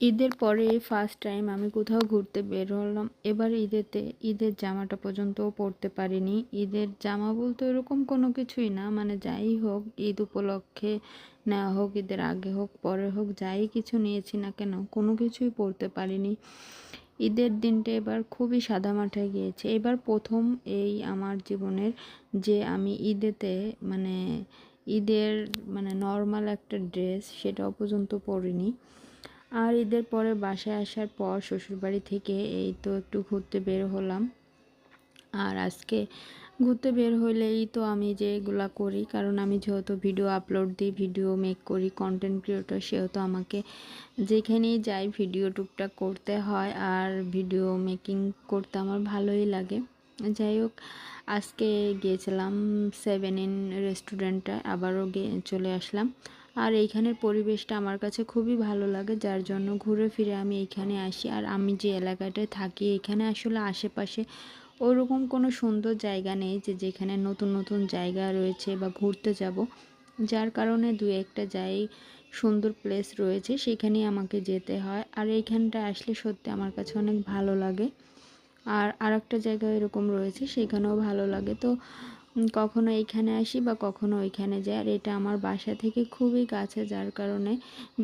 ঈদের পরে first time আমি কোথাও ঘুরতে বের হলাম। এবার ঈদেতে ঈদের জামাটা পর্যন্তও পরতে পারিনি। ঈদের জামা বলতে এরকম কোনো কিছুই না মানে যাই হোক, ঈদ উপলক্ষে নেওয়া হোক, ঈদের আগে হোক, পরে হোক, যাই কিছু নিয়েছি না কেন, কোনো কিছুই পরতে পারিনি। ঈদের দিনটা এবার খুবই সাদা মাঠায় গিয়েছে। এবার প্রথম এই আমার জীবনের যে আমি ঈদেতে মানে ঈদের মানে নর্মাল একটা ড্রেস সেটাও পর্যন্ত পরিনি। আর ঈদের পরে বাসায় আসার পর শ্বশুরবাড়ি থেকে এই তো একটু ঘুরতে বের হলাম। আর আজকে ঘুরতে বের হইলেই তো আমি যে এগুলা করি, কারণ আমি যেহেতু ভিডিও আপলোড দিই ভিডিও মেক করি কন্টেন্ট ক্রিয়েটর সেহেতু আমাকে যেখানেই যাই ভিডিও টুকটাক করতে হয় আর ভিডিও মেকিং করতে আমার ভালোই লাগে। যাই হোক, আজকে গিয়েছিলাম সেভেন ইন রেস্টুরেন্টটা আবারও চলে আসলাম। আর এইখানের পরিবেশটা আমার কাছে খুবই ভালো লাগে, যার জন্য ঘুরে ফিরে আমি এইখানে আসি। আর আমি যে এলাকাটায় থাকি, এখানে আসলে আশেপাশে ওরকম কোনো সুন্দর জায়গা নেই যে যেখানে নতুন নতুন জায়গা রয়েছে বা ঘুরতে যাব। যার কারণে দু একটা জায়গায় সুন্দর প্লেস রয়েছে, সেখানেই আমাকে যেতে হয়। আর এইখানটা আসলে সত্যি আমার কাছে অনেক ভালো লাগে। আর আরেকটা জায়গা এরকম রয়েছে, সেখানেও ভালো লাগে। তো কখনো এইখানে আসি বা কখনো ওইখানে যাই। আর এটা আমার বাসা থেকে খুবই কাছে, যার কারণে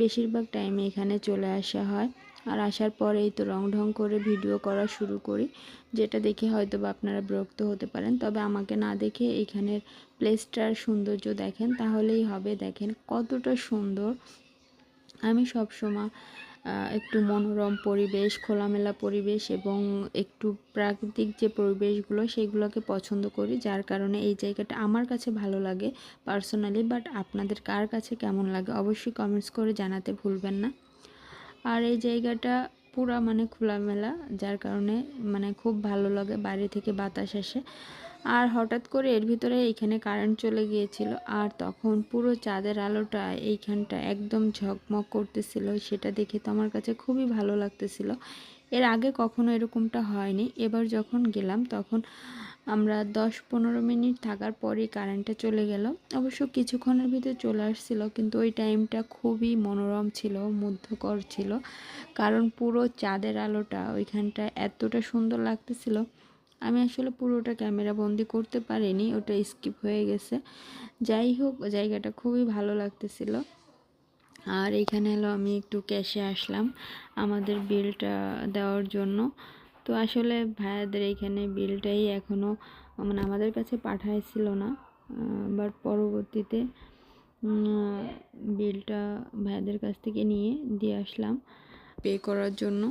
বেশিরভাগ টাইমে এখানে চলে আসা হয়। আর আসার পরেই তো রং ঢং করে ভিডিও করা শুরু করি, যেটা দেখে হয়তো বা আপনারা বিরক্ত হতে পারেন। তবে আমাকে না দেখে এখানের প্লেসটার সৌন্দর্য দেখেন, তাহলেই হবে। দেখেন কতটা সুন্দর। আমি সব সময় একটু মনোরম পরিবেশ, খোলামেলা পরিবেশ এবং একটু প্রাকৃতিক যে পরিবেশগুলো সেগুলোকে পছন্দ করি, যার কারণে এই জায়গাটা আমার কাছে ভালো লাগে পার্সোনালি, বাট আপনাদের কার কাছে কেমন লাগে অবশ্যই কমেন্টস করে জানাতে ভুলবেন না। আর এই জায়গাটা পুরা মানে খোলামেলা, যার কারণে মানে খুব ভালো লাগে, বাইরে থেকে বাতাস আসে। আর হঠাৎ করে এর ভিতরে এইখানে কারেন্ট চলে গিয়েছিল। আর তখন পুরো চাঁদের আলোটা এইখানটা একদম ঝকমক করতেছিল। সেটা দেখে তো আমার কাছে খুবই ভালো লাগতেছিল। এর আগে কখনো এরকমটা হয়নি। এবার যখন গেলাম, তখন আমরা দশ পনেরো মিনিট থাকার পরেই কারেন্টটা চলে গেল। অবশ্য কিছুক্ষণের ভিতরে চলে আসছিল, কিন্তু ওই টাইমটা খুবই মনোরম ছিল মুগ্ধকর ছিল। কারণ পুরো চাঁদের আলোটা ওইখানটা এতটা সুন্দর লাগতেছিল। আমি আসলে পুরোটা ক্যামেরা বন্দি করতে পারিনি, ওটা স্কিপ হয়ে গেছে। যাই হোক, জায়গাটা খুবই ভালো লাগতেছিল। আর এখানে হলো আমি একটু ক্যাশে আসলাম আমাদের বিলটা দেওয়ার জন্য। তো আসলে ভাইয়াদের এখানে বিলটাই এখনও মানে আমাদের কাছে পাঠাইছিল না বাট পরবর্তীতে বিলটা ভাইয়াদের কাছ থেকে নিয়ে, দিয়ে আসলাম পে করার জন্য।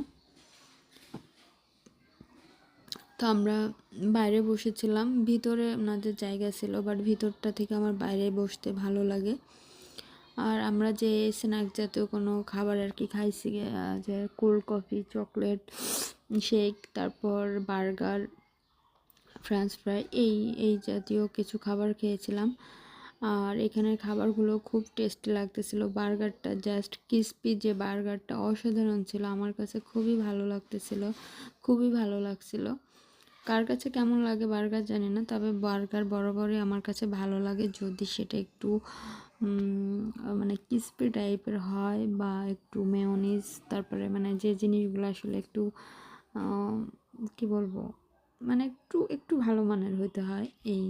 তো আমরা বাইরে বসেছিলাম। ভিতরে ওনাদের জায়গা ছিল বাট ভিতরটা থেকে আমার বাইরে বসতে ভালো লাগে। আর আমরা যে স্ন্যাক জাতীয় কোনো খাবার আর কি খাইছি যে কোল্ড কফি চকলেট শেক তারপর বার্গার ফ্রেঞ্চ ফ্রাই এই এই জাতীয় কিছু খাবার খেয়েছিলাম। আর এখানের খাবারগুলো খুব টেস্টি লাগতেছিল। বার্গারটা জাস্ট ক্রিস্পি যে বার্গারটা অসাধারণ ছিল, আমার কাছে খুবই ভালো লাগতেছিল, খুবই ভালো লাগছিল। কার কাছে কেমন লাগে বার্গার জানি না, তবে বার্গার বরাবরই আমার কাছে ভালো লাগে। যদি সেটা একটু মানে ক্রিস্পি টাইপের হয় বা একটু মেয়নিজ, তারপরে মানে যে জিনিসগুলো আসলে একটু কি বলব মানে একটু একটু ভালো মানের হইতে হয়, এই